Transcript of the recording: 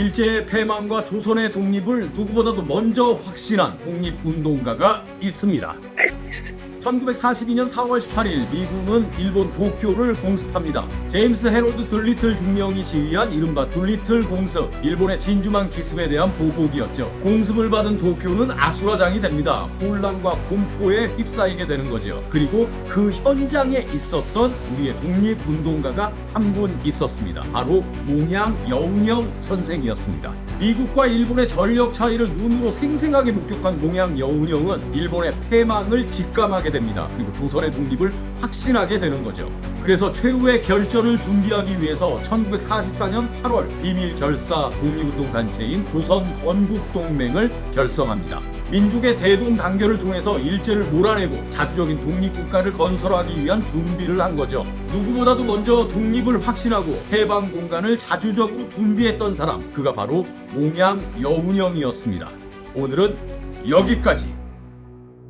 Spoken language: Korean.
일제의 패망과 조선의 독립을 누구보다도 먼저 확신한 독립운동가가 있습니다. 1942년 4월 18일 미국은 일본 도쿄를 공습합니다. 제임스 헤로드 둘리틀 중령이 지휘한 이른바 둘리틀 공습, 일본의 진주만 기습에 대한 보복이었죠. 공습을 받은 도쿄는 아수라장이 됩니다. 혼란과 공포에 휩싸이게 되는 거죠. 그리고 그 현장에 있었던 우리의 독립운동가가 한 분 있었습니다. 바로 몽양 여운영 선생이었습니다. 미국과 일본의 전력 차이를 눈으로 생생하게 목격한 몽양 여운영은 일본의 패망을 직감하게 됩니다. 그리고 조선의 독립을 확신하게 되는 거죠. 그래서 최후의 결전을 준비하기 위해서 1944년 8월 비밀 결사 독립운동 단체인 조선 건국 동맹을 결성합니다. 민족의 대동 단결을 통해서 일제를 몰아내고 자주적인 독립국가를 건설하기 위한 준비를 한 거죠. 누구보다도 먼저 독립을 확신하고 해방 공간을 자주적으로 준비했던 사람, 그가 바로 몽양 여운형이었습니다. 오늘은 여기까지.